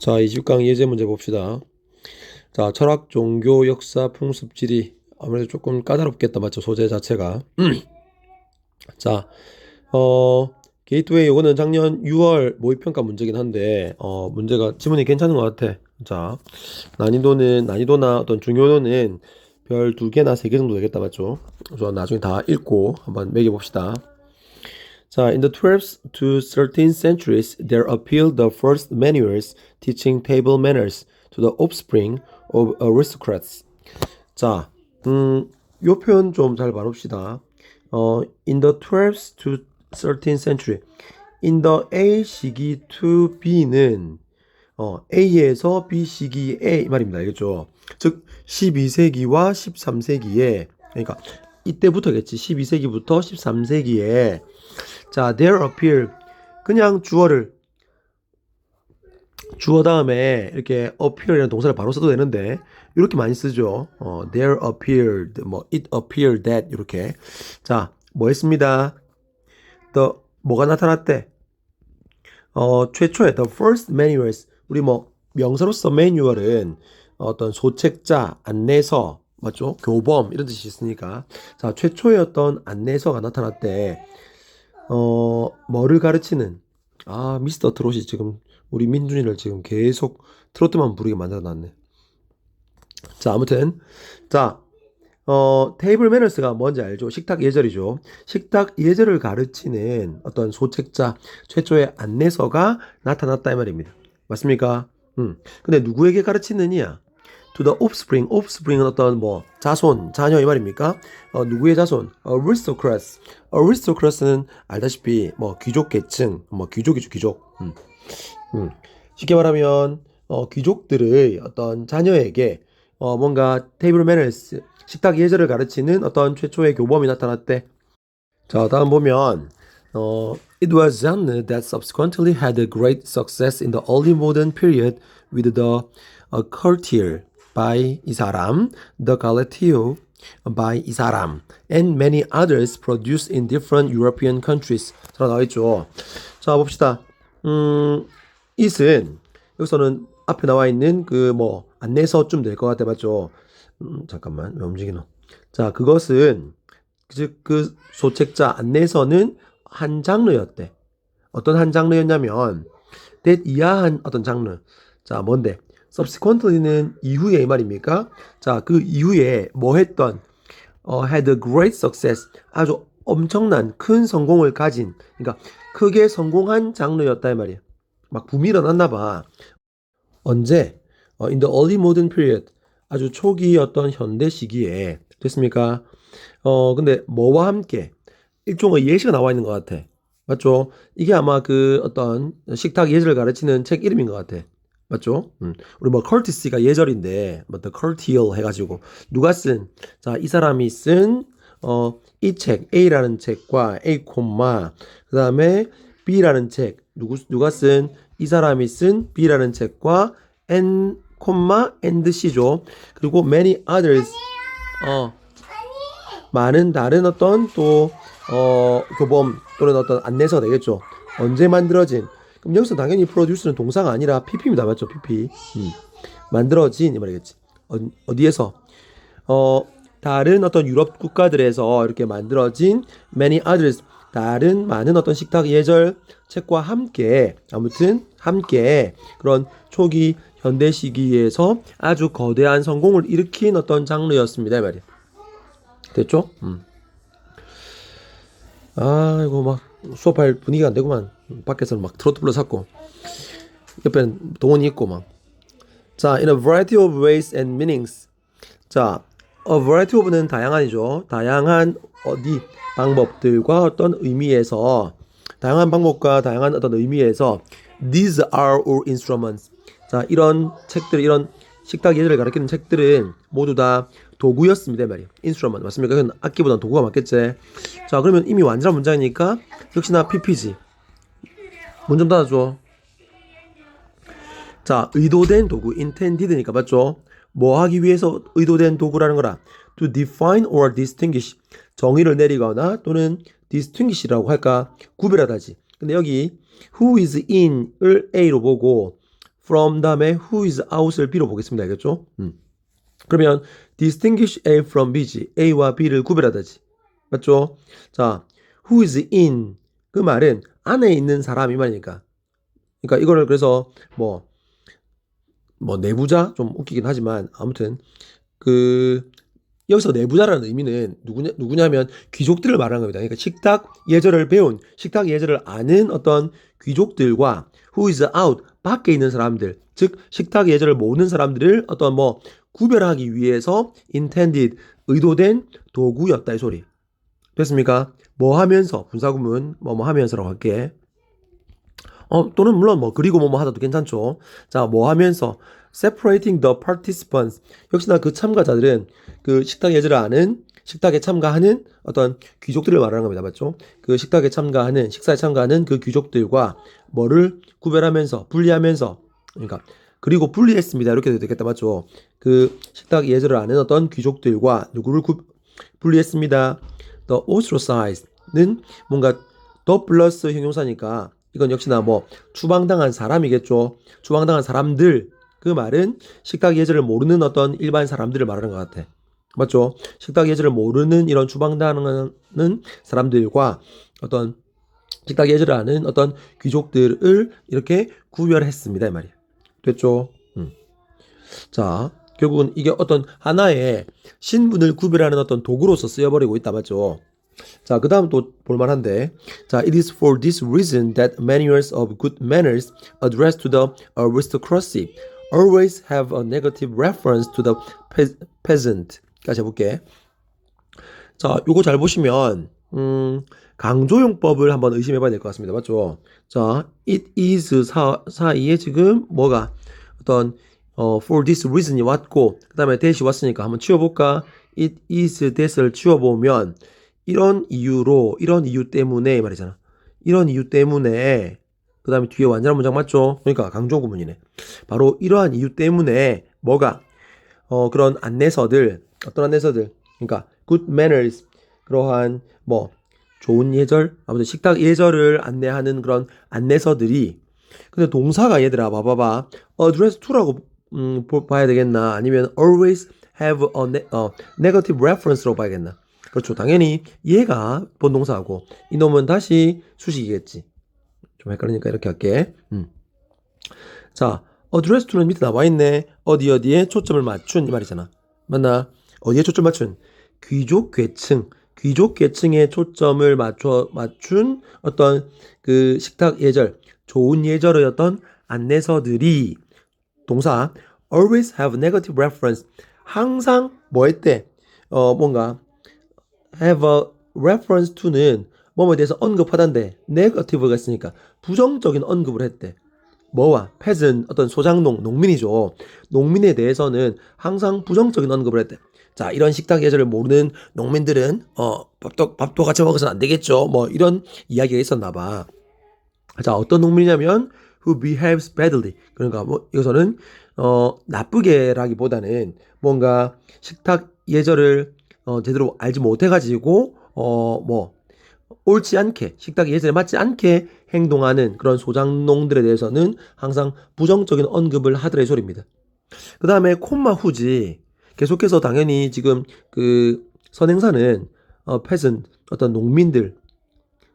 자, 20강 예제 문제 봅시다. 자, 철학, 종교, 역사, 풍습, 지리. 아무래도 조금 까다롭겠다, 맞죠? 소재 자체가. 자, 어, 게이트웨이 요거는 작년 6월 모의평가 문제긴 한데, 어, 문제가 지문이 괜찮은 것 같아. 자, 난이도는, 난이도나 어떤 중요도는 별 두 개나 세 개 정도 되겠다, 맞죠? 그래서 나중에 다 읽고 한번 매겨봅시다. 자, in the 12th to 13th centuries, there appeared the first manuals teaching table manners to the offspring of aristocrats. 자, 음, 요 표현 좀 잘 봐봅시다. 어, in the 12th to 13th century. in the A 시기 to B는 어, A에서 B 시기에 이 말입니다. 알겠죠? 즉 12세기와 13세기에 그러니까 이때부터겠지. 12세기부터 13세기에 자, there appear 그냥 주어를 주어 다음에 이렇게 appear이라는 동사를 바로 써도 되는데 이렇게 많이 쓰죠. 어, there appeared, 뭐 it appeared that 이렇게 자, 뭐 했습니다. the 뭐가 나타났대? 어, 최초의 the first manuals 우리 뭐 명사로서 매뉴얼은 어떤 소책자, 안내서 맞죠? 교범 이런 뜻이 있으니까 자, 최초의 어떤 안내서가 나타났대. 어, 뭐를 가르치는 아, 미스터 트롯이 지금 우리 민준이를 지금 계속 트로트만 부르게 만들어 놨네. 자, 아무튼 자, 어, 테이블 매너스가 뭔지 알죠? 식탁 예절이죠. 식탁 예절을 가르치는 어떤 소책자 최초의 안내서가 나타났다 이 말입니다. 맞습니까? 음. 근데 누구에게 가르치느냐? To the offspring. offspring은 어떤 뭐 자손, 자녀 이 말입니까? 어, 누구의 자손? aristocrats. aristocrats는 알다시피 뭐 귀족 계층, 뭐 귀족이죠, 귀족. 음. 음. 쉽게 말하면 어, 귀족들의 어떤 자녀에게 어, 뭔가 테이블 매너스, 식탁 예절을 가르치는 어떤 최초의 교범이 나타났대. 자, 다음 보면 어, it was then that subsequently had a great success in the early modern period with the uh, courtier by 이 사람, the galateo by 이 사람, and many others produced in different European countries. 자, 나와 있죠. 자, 봅시다. 음, it은 여기서는 앞에 나와 있는 그 뭐 안내서쯤 될 것 같아 맞죠? 음, 잠깐만 왜 움직이노? 자, 그것은 즉 그 소책자 안내서는 한 장르였대. 어떤 한 장르였냐면 that 이하한 어떤 장르. 자, 뭔데? Subsequently는 이후에 이 말입니까? 자, 그 이후에 뭐 했던 어, had a great success. 아주 엄청난 큰 성공을 가진 그러니까 크게 성공한 장르였다 이 말이야. 막 붐이 일어났나 봐. 언제? 어, in the early modern period. 아주 초기 어떤 현대 시기에 됐습니까? 어, 근데 뭐와 함께 일종의 예시가 나와 있는 것 같아. 맞죠? 이게 아마 그 어떤 식탁 예절을 가르치는 책 이름인 것 같아. 맞죠? 음. 우리 뭐 courtesy가 예절인데 뭐 the courtier 해가지고 누가 쓴? 자, 이 사람이 쓴 어, 이 책 A라는 책과 A 콤마 그 다음에 B라는 책 누구 누가 쓴? 이 사람이 쓴 B라는 책과 N 콤마 and C죠. 그리고 many others 어 많은 다른 어떤 또 어, 교범 또는 어떤 안내서 되겠죠. 언제 만들어진? 그럼 여기서 당연히 프로듀스는 동사가 아니라 PP입니다. 맞죠? PP. 음. 만들어진 이 말이겠지. 어, 어디에서? 어, 다른 어떤 유럽 국가들에서 이렇게 만들어진 many others 다른 많은 어떤 식탁 예절 책과 함께 아무튼 함께 그런 초기 현대 시기에서 아주 거대한 성공을 일으킨 어떤 장르였습니다. 이 말이야. 됐죠? 음. 아, 이거 막 수업할 분위기가 안 되구만. 밖에서는 막 트로트 불러 샀고 옆에는 동원이 있고 막. 자, in a variety of ways and meanings. 자, a variety of는 다양한이죠. 다양한 어디 방법들과 어떤 의미에서 다양한 방법과 다양한 어떤 의미에서 these are all instruments. 자, 이런 책들 이런 식탁 예절을 가르치는 책들은 모두 다 도구였습니다, 이 말이에요. instrument 맞습니까? 그건 악기보다는 도구가 맞겠지. 자, 그러면 이미 완전한 문장이니까 역시나 PP지. 문 좀 닫아줘. 자, 의도된 도구, intended니까 맞죠? 뭐 하기 위해서 의도된 도구라는 거라. to define or distinguish. 정의를 내리거나 또는 distinguish라고 할까? 구별하다지. 근데 여기 who is in을 A로 보고 from 다음에 who is out을 B로 보겠습니다. 알겠죠? 음. 그러면 distinguish A from B지. A와 B를 구별하다지. 맞죠? 자, who is in 그 말은 안에 있는 사람 이 말이니까. 그러니까 이거를 그래서 뭐, 뭐 내부자 좀 웃기긴 하지만 아무튼 그 여기서 내부자라는 의미는 누구냐, 누구냐면 귀족들을 말하는 겁니다. 그러니까 식탁 예절을 배운, 식탁 예절을 아는 어떤 귀족들과 who is out, 밖에 있는 사람들, 즉 식탁 예절을 모르는 사람들을 어떤 뭐 구별하기 위해서 intended, 의도된 도구였다 이 소리. 됐습니까? 뭐 하면서 분사구문 뭐 뭐 하면서라고 할게. 어 또는 물론 뭐 그리고 뭐뭐 하다도 괜찮죠. 자 뭐 하면서 separating the participants 역시나 그 참가자들은 그 식탁 예절을 아는 식탁에 참가하는 어떤 귀족들을 말하는 겁니다. 맞죠? 그 식탁에 참가하는 식사에 참가하는 그 귀족들과 뭐를 구별하면서 분리하면서 그러니까 그리고 분리했습니다. 이렇게 되겠다. 맞죠? 그 식탁 예절을 아는 어떤 귀족들과 누구를 구, 분리했습니다. The ostracized는 뭔가 더 플러스 형용사니까 이건 역시나 뭐 추방당한 사람이겠죠. 추방당한 사람들 그 말은 식탁 예절을 모르는 어떤 일반 사람들을 말하는 것 같아. 맞죠? 식탁 예절을 모르는 이런 추방당하는 사람들과 어떤 식탁 예절을 아는 어떤 귀족들을 이렇게 구별했습니다. 이 말이야. 됐죠? 음. 자, 결국은 이게 어떤 하나의 신분을 구별하는 어떤 도구로서 쓰여버리고 있다. 맞죠? 자, 그 다음 또 볼만한데. 자, it is for this reason that manuals of good manners addressed to the aristocracy always have a negative reference to the pe- peasant. 까지 해볼게. 자, 요거 잘 보시면, 음, 강조용법을 한번 의심해 봐야 될 것 같습니다. 맞죠? 자, it is 사, 사이에 지금 뭐가 어떤, 어, for this reason이 왔고, 그 다음에 that이 왔으니까 한번 치워볼까? it is that을 치워보면, 이런 이유로, 이런 이유 때문에 말이잖아. 이런 이유 때문에, 그 다음에 뒤에 완전한 문장 맞죠? 그러니까 강조 구문이네. 바로 이러한 이유 때문에 뭐가, 어, 그런 안내서들, 어떤 안내서들, 그러니까 good manners, 그러한 뭐 좋은 예절, 아무튼 식탁 예절을 안내하는 그런 안내서들이 근데 동사가 얘들아 봐봐봐 address to라고 음, 보- 봐야 되겠나? 아니면 always have a ne- 어, negative reference로 봐야겠나? 그렇죠. 당연히 얘가 본동사하고 이놈은 다시 수식이겠지. 좀 헷갈리니까 이렇게 할게. 음. 자 address to는 밑에 나와 있네. 어디 어디에 초점을 맞춘 이 말이잖아. 맞나? 어디에 초점 맞춘? 귀족 계층. 귀족 계층에 초점을 맞춰 맞춘 어떤 그 식탁 예절, 좋은 예절의 어떤 안내서들이 동사 always have negative reference 항상 뭐 했대? 어 뭔가 have a reference to는 뭐뭐에 대해서 언급하던데 negative가 있으니까 부정적인 언급을 했대. 뭐와 peasant 어떤 소장농 농민이죠. 농민에 대해서는 항상 부정적인 언급을 했대. 자 이런 식탁 예절을 모르는 농민들은 어 밥도 밥도 같이 먹어서는 안 되겠죠. 뭐 이런 이야기가 있었나 봐. 자 어떤 농민이냐면 who behaves badly 그러니까 뭐 여기서는 어 나쁘게라기보다는 뭔가 식탁 예절을 어 제대로 알지 못해 가지고 어뭐 옳지 않게 식탁 예절에 맞지 않게 행동하는 그런 소장농들에 대해서는 항상 부정적인 언급을 하더라 이 소리입니다. 그 다음에 콤마 후지 계속해서 당연히 지금 그 선행사는 어 peasant 어떤 농민들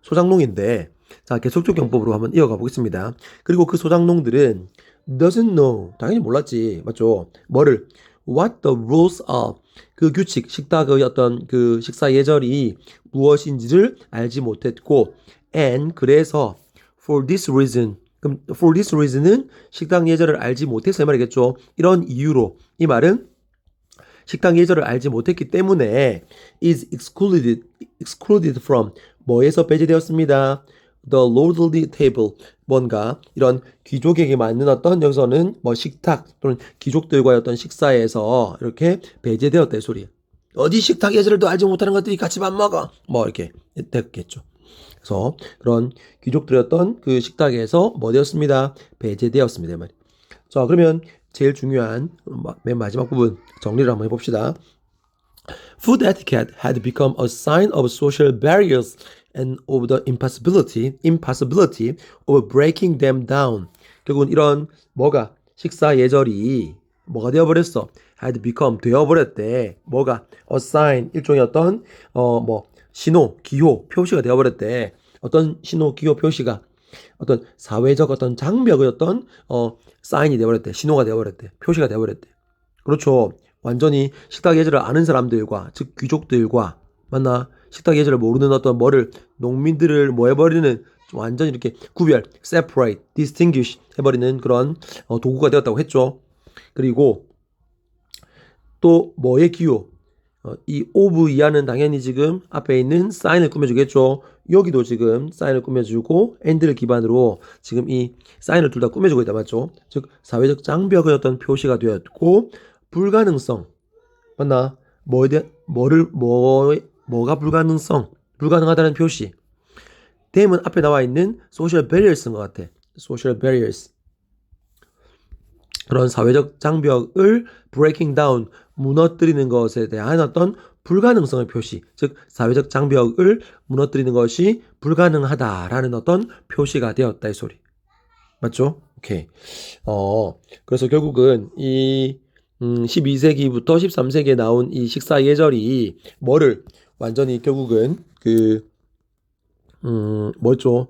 소장농인데 자 계속적 경법으로 한번 이어가 보겠습니다. 그리고 그 소장농들은 doesn't know 당연히 몰랐지 맞죠? 뭐를 what the rules are 그 규칙 식탁의 어떤 그 식사 예절이 무엇인지를 알지 못했고 and 그래서 for this reason 그럼 for this reason은 식당 예절을 알지 못해서 이 말이겠죠. 이런 이유로 이 말은 식당 예절을 알지 못했기 때문에 is excluded excluded from 뭐에서 배제되었습니다. The lordly table 뭔가 이런 귀족에게 맞는 어떤 여기서는 뭐 식탁 또는 귀족들과의 어떤 식사에서 이렇게 배제되었다 이 소리야. 어디 식탁 예절도 알지 못하는 것들이 같이 밥 먹어 뭐 이렇게 됐겠죠. 그래서 그런 귀족들이었던 그 식탁에서 뭐 되었습니다? 배제되었습니다. 이 말이. 자 그러면 제일 중요한 마- 맨 마지막 부분 정리를 한번 해봅시다. Food etiquette had become a sign of social barriers and of the impossibility, impossibility of breaking them down. 결국은 이런 뭐가 식사 예절이 뭐가 되어버렸어? had become 되어버렸대. 뭐가 a sign 일종의 어떤 어뭐 신호, 기호, 표시가 되어버렸대. 어떤 신호, 기호, 표시가 어떤 사회적 어떤 장벽의 어떤 어 사인이 되어버렸대. 신호가 되어버렸대. 표시가 되어버렸대. 그렇죠. 완전히 식탁 예절을 아는 사람들과 즉 귀족들과 맞나 식탁 예절을 모르는 어떤 뭐를 농민들을 뭐 해버리는 좀 완전히 이렇게 구별, separate, distinguish 해버리는 그런 어, 도구가 되었다고 했죠. 그리고 또 뭐의 기호? 어, 이 오브 이하는 당연히 지금 앞에 있는 사인을 꾸며주겠죠. 여기도 지금 사인을 꾸며주고 엔드를 기반으로 지금 이 사인을 둘 다 꾸며주고 있다 맞죠? 즉 사회적 장벽의 어떤 표시가 되었고 불가능성 맞나? 뭐에 대한 뭐를 뭐 뭐가 불가능성 불가능하다는 표시. dame은 앞에 나와 있는 social barriers인 것 같아. social barriers. 그런 사회적 장벽을 breaking down, 무너뜨리는 것에 대한 어떤 불가능성의 표시, 즉 사회적 장벽을 무너뜨리는 것이 불가능하다라는 어떤 표시가 되었다 이 소리. 맞죠? 오케이. 어, 그래서 결국은 이 음, 12세기부터 13세기에 나온 이 식사 예절이 뭐를 완전히 결국은 그 음, 뭐죠?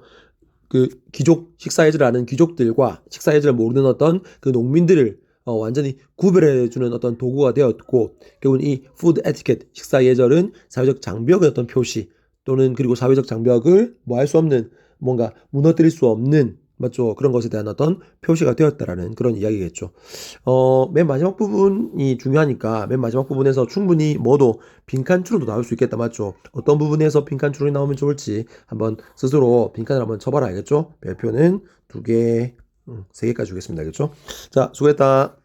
그 귀족 식사 예절을 아는 귀족들과 식사 예절을 모르는 어떤 그 농민들을 어, 완전히 구별해 주는 어떤 도구가 되었고 결국은 이 푸드 에티켓 식사 예절은 사회적 장벽의 어떤 표시 또는 그리고 사회적 장벽을 뭐 할 수 없는 뭔가 무너뜨릴 수 없는 맞죠 그런 것에 대한 어떤 표시가 되었다라는 그런 이야기겠죠. 어, 맨 마지막 부분이 중요하니까 맨 마지막 부분에서 충분히 뭐도 빈칸 추론도 나올 수 있겠다 맞죠? 어떤 부분에서 빈칸 추론이 나오면 좋을지 한번 스스로 빈칸을 한번 쳐봐라 알겠죠? 별표는 두 개, 음, 세 개까지 주겠습니다 알겠죠? 자 수고했다.